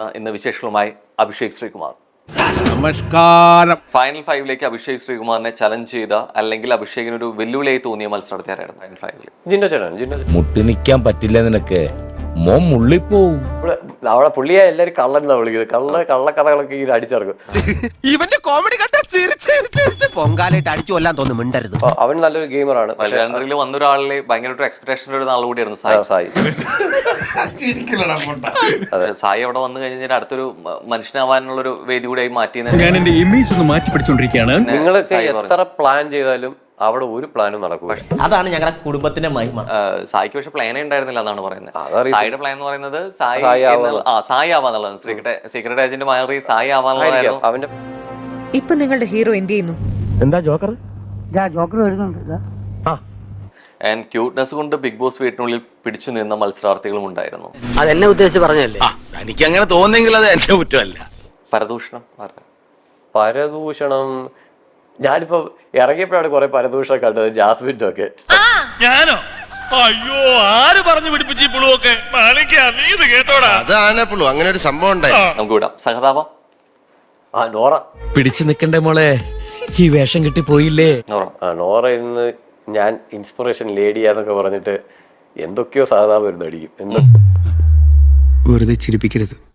ആ, ഇന്ന് വിശേഷങ്ങളുമായി അഭിഷേക് ശ്രീകുമാർ. നമസ്കാരം. ഫൈനൽ ഫൈവിലേക്ക് അഭിഷേക് ശ്രീകുമാറിനെ ചലഞ്ച് ചെയ്ത അല്ലെങ്കിൽ അഭിഷേകിന് ഒരു വെല്ലുവിളിയായി തോന്നിയ മത്സരം നടത്തിയാരായിരുന്നു ഫൈനൽ ഫൈവിൽ ജിന്നോ ചേട്ടൻ ജിന്നോ ചേട്ടൻ. മുട്ടി നിൽക്കാൻ പറ്റില്ല നിനക്ക്. മോൻ മുള്ളിപ്പോവും. അവിടെ പുള്ളിയെ എല്ലാരും കള്ളൻ എന്നാ വിളിക്കുന്നത്. കള്ള കള്ളക്കഥകളൊക്കെ ഇങ്ങനെ അടിച്ചിറക്കും. ഇവന്റെ കോമഡി കണ്ട പൊങ്കാലായിട്ട് അടിച്ചു കൊല്ലാൻ തോന്നുന്നു മിണ്ടരുത്. അവൻ നല്ലൊരു ഗെയിമറാണ്. മത്സരത്തിൽ വന്ന ഒരാളിലെ ഭയങ്കര ഒരു എക്സ്പെക്ടേഷന്റെ ഒരു നാൾ കൂടിയായിരുന്നു സായി. സായി. സായി അവിടെ വന്നു കഴിഞ്ഞാൽ അടുത്തൊരു മനുഷ്യനാവാനുള്ള ഒരു വേദി കൂടിയായി മാറ്റി ഞാൻ എന്റെ ഇമേജ് ഒന്ന് മാറ്റി പിടിച്ചോണ്ടിരിക്കുകയാണ്. നിങ്ങളൊക്കെ എത്ര പ്ലാൻ ചെയ്താലും അവിടെ ഒരു പ്ലാനും നടക്കും അതാണ് ഞങ്ങളുടെ കുടുംബത്തിന്റെ മഹിമ. സായിക്ക് പക്ഷെ പ്ലാനേ ഉണ്ടായിരുന്നില്ല എന്നാണ് പറയുന്നത്. സായിയുടെ പ്ലാൻ എന്ന് പറയുന്നത് സായി ആ സായി ആവാന്നുള്ളത് സീക്രട്ട് സീക്രട്ട് ഏജന്റ് മാറി സായി ആവാന്നുള്ളതായിരുന്നു. അവന്റെ ഇപ്പൊ നിങ്ങളുടെ ഹീറോ എന്ത് ചെയ്യുന്നു? ആൻഡ് ക്യൂട്ട്നെസ് കൊണ്ട് ബിഗ് ബോസ് വീട്ടിനുള്ളിൽ പിടിച്ചു നിന്ന മത്സരാർത്ഥികളും ഉണ്ടായിരുന്നു. അതെന്നെ ഉദ്ദേശിച്ച് പറഞ്ഞല്ലേ എനിക്ക് അങ്ങനെ തോന്നുന്നെങ്കിൽ അത് എന്റെ കുറ്റമല്ല. പരദൂഷണം? പരദൂഷണം. ഞാനിപ്പോ ഇറങ്ങിയപ്പോഴാണ് കുറെ പരദൂഷണം കണ്ടത് ജാസ്മിന്റെ ഒക്കെ ഞാനോ? അയ്യോ ആര് പറഞ്ഞു പിടിപ്പിച്ചു പുളുവൊക്കെ? കേട്ടോടാ. അത് ആനപ്പുള്ളൂ അങ്ങനെ ഒരു സംഭവം ഉണ്ടായി. നമുക്ക് വിടാം. സഹതാപം? ആ നോറ. പിടിച്ചു നിക്കണ്ടേ മോളെ? ഈ വേഷം കിട്ടി പോയില്ലേ? നോറ ആ നോറയിൽ നിന്ന് ഞാൻ ഇൻസ്പിറേഷൻ ലേഡിയാന്നൊക്കെ പറഞ്ഞിട്ട് എന്തൊക്കെയോ സാധാ വരുന്നടിക്കും എന്തോ വെറുതെ ചിരിപ്പിക്കരുത്.